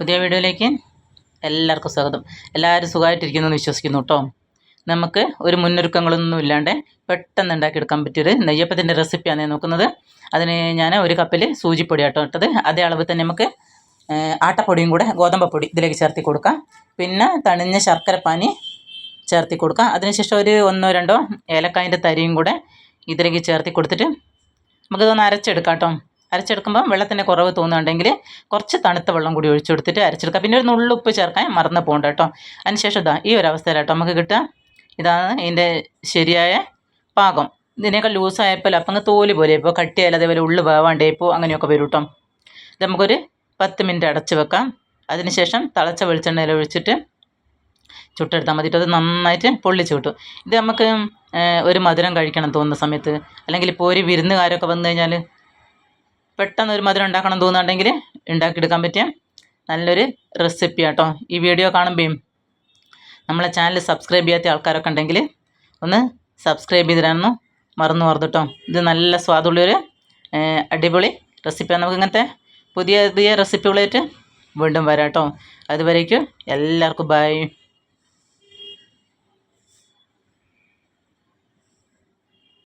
പുതിയ വീഡിയോയിലേക്ക് എല്ലാവർക്കും സ്വാഗതം. എല്ലാവരും സുഖമായിട്ടിരിക്കുന്നു എന്ന് വിശ്വസിക്കുന്നു കേട്ടോ. നമുക്ക് ഒരു മുന്നൊരുക്കങ്ങളൊന്നും ഇല്ലാണ്ട് പെട്ടെന്ന് ഉണ്ടാക്കിയെടുക്കാൻ പറ്റിയൊരു നെയ്യപ്പത്തിന്റെ റെസിപ്പിയാണ് ഞാൻ നോക്കുന്നത്. അതിന് ഞാൻ ഒരു കപ്പിൽ സൂചിപ്പൊടി ആട്ടോ ഇട്ടത്. അതേ അളവ് തന്നെ നമുക്ക് ആട്ടപ്പൊടിയും കൂടെ ഗോതമ്പപ്പൊടി ഇതിലേക്ക് ചേർത്തി കൊടുക്കാം. പിന്നെ തണിഞ്ഞ ശർക്കരപ്പാനി ചേർത്തി കൊടുക്കാം. അതിനുശേഷം ഒരു ഒന്നോ രണ്ടോ ഏലക്കായന്റെ തരിയും കൂടെ ഇതിലേക്ക് ചേർത്തി കൊടുത്തിട്ട് നമുക്കിതൊന്ന് അരച്ചെടുക്കാം കേട്ടോ. അരച്ചെടുക്കുമ്പോൾ വെള്ളത്തിന്റെ കുറവ് തോന്നുന്നുണ്ടെങ്കിൽ കുറച്ച് തണുത്ത വെള്ളം കൂടി ഒഴിച്ചു കൊടുത്തിട്ട് അരച്ചെടുക്കുക പിന്നെ ഒരു നുള്ളുപ്പ് ചേർക്കാൻ മറന്നു പോകണ്ട കേട്ടോ. അതിനുശേഷം ഇതാ ഈ ഒരു അവസ്ഥയിലാട്ടോ നമുക്ക് കിട്ടുക. ഇതാണ് ഇതിന്റെ ശരിയായ പാകം. ഇതിനേക്കാൾ ലൂസായപ്പോൾ അപ്പം തോൽ പോലെ ഇപ്പോൾ കട്ടിയായാലും അതേപോലെ ഉള്ളു വേവാണ്ടേപ്പോൾ അങ്ങനെയൊക്കെ വരും കേട്ടോ. ഇത് നമുക്കൊരു പത്ത് മിനിറ്റ് അടച്ച് വെക്കാം. അതിനുശേഷം തിളച്ച വെളിച്ചെണ്ണയിൽ ഒഴിച്ചിട്ട് ചുട്ടെടുത്താൽ മതി അത് നന്നായിട്ട് പൊള്ളിച്ച് കിട്ടും. ഇത് നമുക്ക് ഒരു മധുരം കഴിക്കണം തോന്നുന്ന സമയത്ത്. അല്ലെങ്കിൽ ഇപ്പോൾ ഒരു വിരുന്നുകാരൊക്കെ വന്നു കഴിഞ്ഞാൽ പെട്ടെന്ന് ഒരു മധുരം ഉണ്ടാക്കണം തോന്നുന്നുണ്ടെങ്കിൽ ഉണ്ടാക്കിയെടുക്കാൻ പറ്റിയ നല്ലൊരു റെസിപ്പി ആട്ടോ. ഈ വീഡിയോ കാണുമ്പോഴും നമ്മളെ ചാനൽ സബ്സ്ക്രൈബ് ചെയ്യാത്ത ആൾക്കാരൊക്കെ ഉണ്ടെങ്കിൽ ഒന്ന് സബ്സ്ക്രൈബ് ചെയ്തിടാനൊന്നും മറന്നു മറന്നു കേട്ടോ ഇത് നല്ല സ്വാദുള്ളൊരു അടിപൊളി റെസിപ്പിയാണ് നമുക്ക് ഇങ്ങനത്തെ പുതിയ പുതിയ റെസിപ്പികളായിട്ട് വീണ്ടും വരാം കേട്ടോ അതുവരേക്കും എല്ലാവർക്കും ബൈ